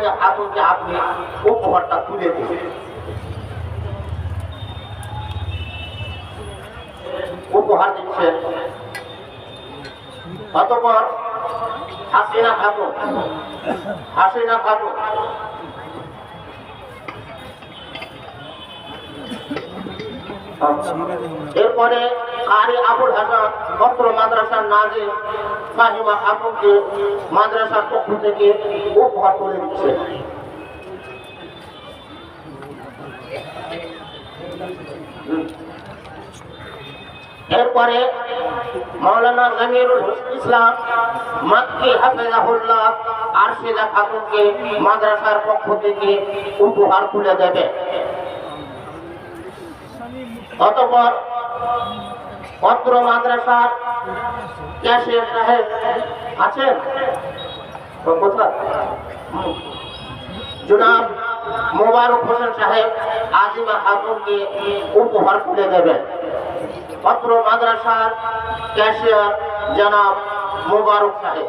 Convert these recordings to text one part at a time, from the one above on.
সময় হাতুকে আপনি উপহারটা তুলে দিন। উপহার দিচ্ছেন অতপর হাসিনা খাতুন হাসিনা খাতুন এরপরে কারি আবুল হাসান পত্র মাদ্রাসার নাজে ফাহিমা আপুকে মাদ্রাসার পক্ষ থেকে উপহার করে দিচ্ছে। এরপরে মৌলানা জামিরুল ইসলাম মাক্কি হাফেজাহুল্লাহ আরশিদা খাতুনকে মাদ্রাসার পক্ষ থেকে উপহার তুলে দেবে। অতপর পত্র মাদ্রাসার ক্যাশিয়ার সাহেব আছেন? কোথায়। জনাব মোবারক হোসেন সাহেব আজিমা খাতুনকে উপহার তুলে দেবেন। পত্র মাদ্রাসার ক্যাশিয়ার জনাব মোবারক সাহেব।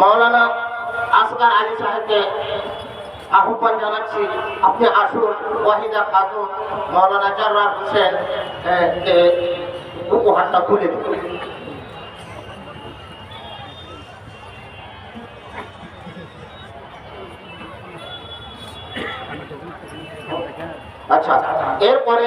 মাওলানা আসগার আলী সাহেবকে আহ্বান জানাচ্ছি, আপনি আসুন, ওয়াহিদা খাতুন, মাওলানা জার্রার হোসেন উপহারটা দিন। আচ্ছা এরপরে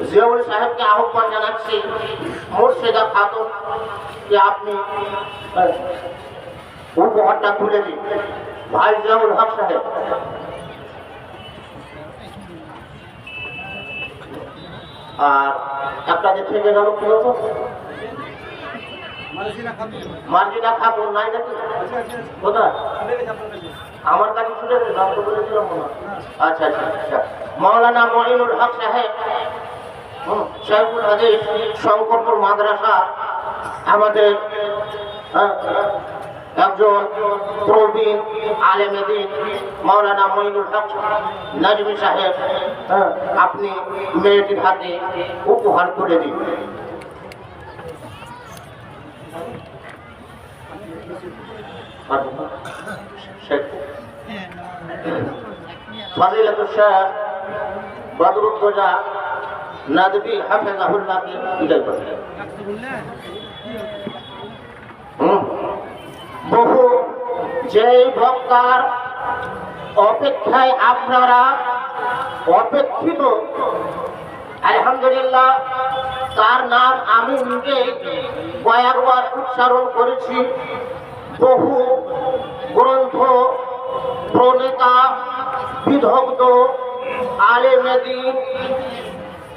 জিয়াউল সাহেবকে আহ্বান জানাচ্ছি মুর্শিদা খাতুন যে আপনি হ্যাঁ, উপহারটা তুলে দিন। ভাই জিয়াউল হক সাহেব। আর একটা যে থেকে গেল কি হতো মার্জিনা খাতুন। নাই নাকি? কোথায়? আমার কাছে ছুটে নাম তো বলেছিলাম আচ্ছা আচ্ছা আচ্ছা। মাওলানা মহিনুল হক সাহেব শেখুল হাদিস শঙ্করপুর মাদ্রাসা আমাদের একজন প্রবীণ আলেমেদিন মৌলানা মঈনুল হক নাজমি সাহেব আপনি মেয়েটির হাতে উপহার করে দিন। হ্যাঁ, ফাজিলাতুল শাহ বদরুদ্দোজা নাদবি হাফেজাহুল্লাহকে বিদায় করলেন বহু যেই ভক্তার অপেক্ষায় আপনারা অপেক্ষিত, আলহামদুলিল্লাহ, তার নাম আমি নিজে কয়েকবার উচ্চারণ করেছি। বহু গ্রন্থ, প্রণেতা, বিধগ্ধ আলেমেদিন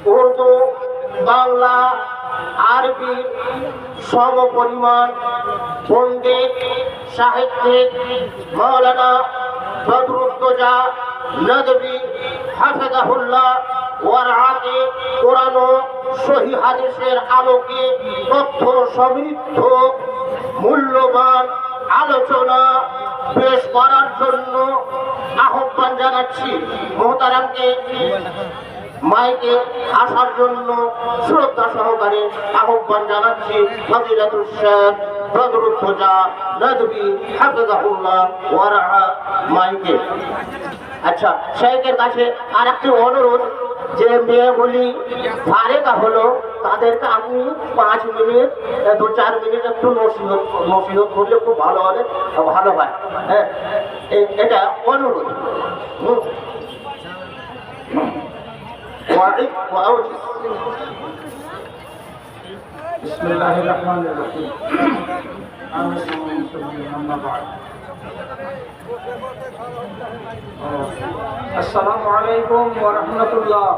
উর্দু, বাংলা, আরবি সম পরিমাণ পণ্ডিত, সাহিত্যিক মৌলানা বদরুদ্দোজা নদবী হাফেজাহুল্লাহ ওয়ারহাকে কোরআন সহি হাদিসের আলোকে তথ্য সমৃদ্ধ, মূল্যবান আলোচনা পেশ করার জন্য আহ্বান জানাচ্ছি। মোহতারামকে মাইকে আসার জন্য শ্রদ্ধা সহকারে আহ্বান জানাচ্ছি ওয়ারহা মাইকে। আচ্ছা কাছে অনুরোধ, যে হলো, তাদেরকে আপনি পাঁচ মিনিট দু চার মিনিট একটু করলে খুব ভালো হবে, ভালো হয়। হ্যাঁ এটা অনুরোধ। হুম। ওয়াইদ ওয়াউজিজ। بسم الله الرحمن الرحيم آمين ومسلمين أما بعد السلام عليكم ورحمة الله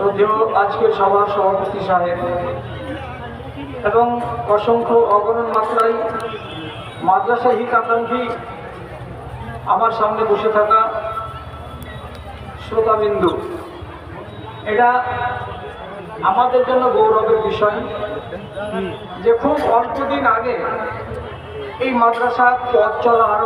যদিও আজকের সভার সভাপতি সাহেব এবং অসংখ্য অগণন মাত্রায় মাদ্রাসা হিতাকাঙ্ক্ষী আমার সামনে বসে থাকা শ্রোতাবিন্দু, এটা আমাদের জন্য গৌরবের বিষয় যে খুব অল্প দিন আগে এই মাদ্রাসা পথ চলা আরম্ভ